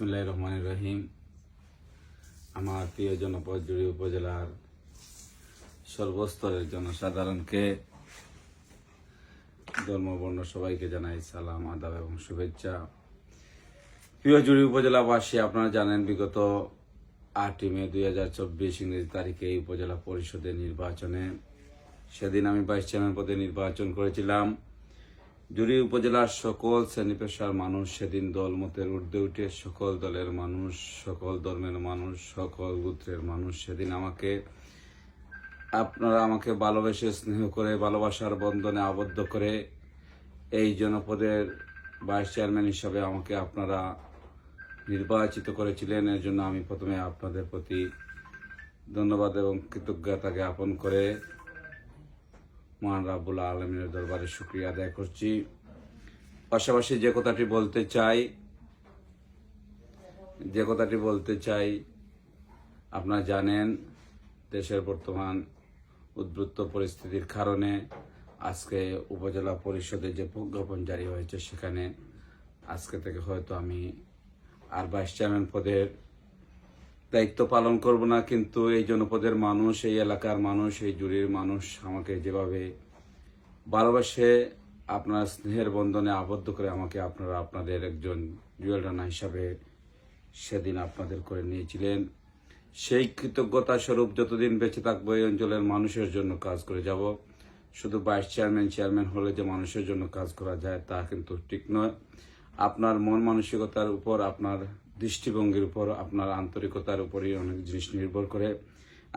বিসমুল্লাহ রহমান রহিম আমার প্রিয় জনপদ জুড়ি উপজেলার সর্বস্তরের জনসাধারণকে ধর্মবর্ণ সবাইকে জানাই সালাম, আদাব এবং শুভেচ্ছা। প্রিয় জুড়ি উপজেলাবাসী, আপনারা জানেন বিগত আটই মে দুই হাজার চব্বিশ ইংরেজি তারিখে উপজেলা পরিষদের নির্বাচনে সেদিন আমি ভাইস চেয়ারম্যান পদে নির্বাচন করেছিলাম। জুড়ি উপজেলার সকল শ্রেণি পেশার মানুষ সেদিন দল মতের ঊর্ধ্বে উঠে সকল দলের মানুষ, সকল ধর্মের মানুষ, সকল গোত্রের মানুষ সেদিন আমাকে, আপনারা আমাকে ভালোবেসে স্নেহ করে, ভালোবাসার বন্ধনে আবদ্ধ করে এই জনপদের ভাইস চেয়ারম্যান হিসাবে আমাকে আপনারা নির্বাচিত করেছিলেন। এর জন্য আমি প্রথমে আপনাদের প্রতি ধন্যবাদ এবং কৃতজ্ঞতা জ্ঞাপন করে মহান রাব্বুল আলমিনের দরবারে শুক্রিয়া আদায় করছি। পাশাপাশি যে কথাটি বলতে চাই, যে কথাটি বলতে চাই, আপনারা জানেন দেশের বর্তমান উদ্বৃত্ত পরিস্থিতির কারণে আজকে উপজেলা পরিষদে যে প্রজ্ঞাপন জারি হয়েছে, সেখানে আজকে থেকে হয়তো আমি আর ভাইস চেয়ারম্যান পদের দায়িত্ব পালন করব না, কিন্তু এই জনপদের মানুষ, এই এলাকার মানুষ, এই জুড়ির মানুষ আমাকে যেভাবে ভালোবাসে, আপনার স্নেহের বন্ধনে আবদ্ধ করে আমাকে আপনারা, আপনাদের একজন জুয়েল রানা হিসাবে সেদিন আপনাদের করে নিয়েছিলেন। সেই কৃতজ্ঞতা স্বরূপ যতদিন বেঁচে থাকব এই অঞ্চলের মানুষের জন্য কাজ করে যাব। শুধু ভাইস চেয়ারম্যান চেয়ারম্যান হলে যে মানুষের জন্য কাজ করা যায় তা কিন্তু ঠিক নয়। আপনার মন মানসিকতার উপর আপনার দৃষ্টিভঙ্গির উপর, আপনার আন্তরিকতার উপরই অনেক জিনিস নির্ভর করে।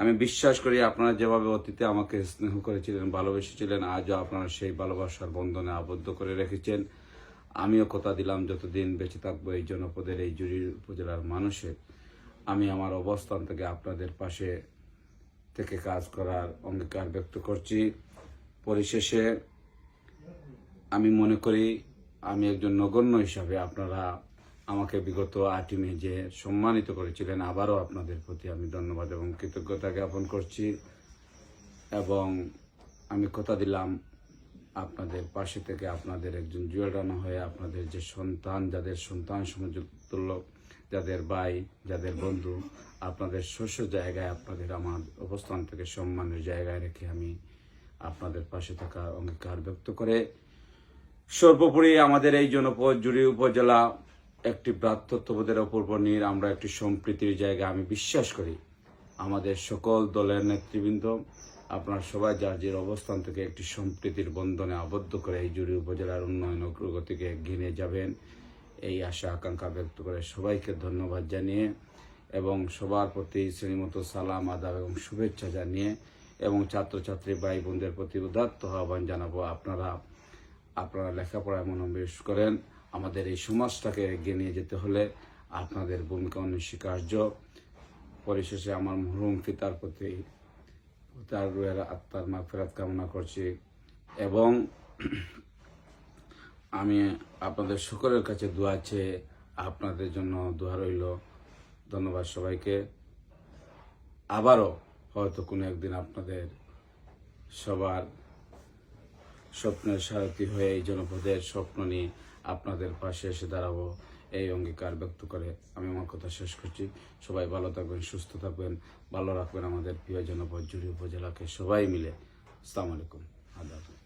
আমি বিশ্বাস করি আপনারা যেভাবে অতীতে আমাকে স্নেহ করেছিলেন, ভালোবেসেছিলেন, আজও আপনারা সেই ভালোবাসার বন্ধনে আবদ্ধ করে রেখেছেন। আমিও কথা দিলাম, যতদিন বেঁচে থাকব এই জনপদের, এই জুড়ির উপজেলার মানুষের আমি আমার অবস্থান থেকে আপনাদের পাশে থেকে কাজ করার অঙ্গীকার ব্যক্ত করছি। পরিশেষে আমি মনে করি, আমি একজন নগণ্য হিসাবে আপনারা আমাকে বিগত আটই মে যে সম্মানিত করেছিলেন, আবারও আপনাদের প্রতি আমি ধন্যবাদ এবং কৃতজ্ঞতা জ্ঞাপন করছি এবং আমি কথা দিলাম আপনাদের পাশে থেকে আপনাদের একজন জুয়েল রানা হয়ে আপনাদের যে সন্তান, যাদের সন্তান সমতুল্য যাদের ভাই, যাদের বন্ধু, আপনাদের শস্য জায়গায় আপনাদের আমার অবস্থান থেকে সম্মানের জায়গায় রেখে আমি আপনাদের পাশে থাকার অঙ্গীকার ব্যক্ত করে সর্বোপরি আমাদের এই জনপদ জুড়ি উপজেলা একটি ভ্রাতৃত্ববোধের অপর নির আমরা একটি সম্প্রীতির জায়গা আমি বিশ্বাস করি। আমাদের সকল দলের নেতৃবৃন্দ, আপনার সবাই যার যে অবস্থান থেকে একটি সম্প্রীতির বন্ধনে আবদ্ধ করে এই জুড়ি উপজেলার উন্নয়ন অগ্রগতিকে নিয়ে যাবেন, এই আশা, আকাঙ্ক্ষা ব্যক্ত করে সবাইকে ধন্যবাদ জানিয়ে এবং সবার প্রতি শ্রেণীমতো সালাম, আদাব এবং শুভেচ্ছা জানিয়ে এবং ছাত্রছাত্রী ভাই বোনদের প্রতি উদাত্ত আহ্বান জানাব। আপনারা আপনারা লেখাপড়ায় মনোনিবেশ করেন। আমাদের এই সমাজটাকে এগিয়ে নিয়ে যেতে হলে আপনাদের ভূমিকা অনস্বীকার্য। পরিশেষে আমার মরহুম পিতার প্রতি তার রুয়ের আত্মার মাগফেরাত কামনা করছি এবং আমি আপনাদের সকলের কাছে দোয়া চেয়ে আপনাদের জন্য দোয়া রইল। ধন্যবাদ সবাইকে। আবারও হয়তো কোনো একদিন আপনাদের সবার স্বপ্নের সারথী হয়ে এই জনপদের স্বপ্ন নিয়ে আপনাদের পাশে এসে দাঁড়াবো। এই অঙ্গীকার ব্যক্ত করে আমি আমার কথা শেষ করছি। সবাই ভালো থাকবেন, সুস্থ থাকবেন, ভালো রাখবেন আমাদের প্রিয় জনপদ জুড়ি উপজেলাকে সবাই মিলে। আসসালামু আলাইকুম। আদাব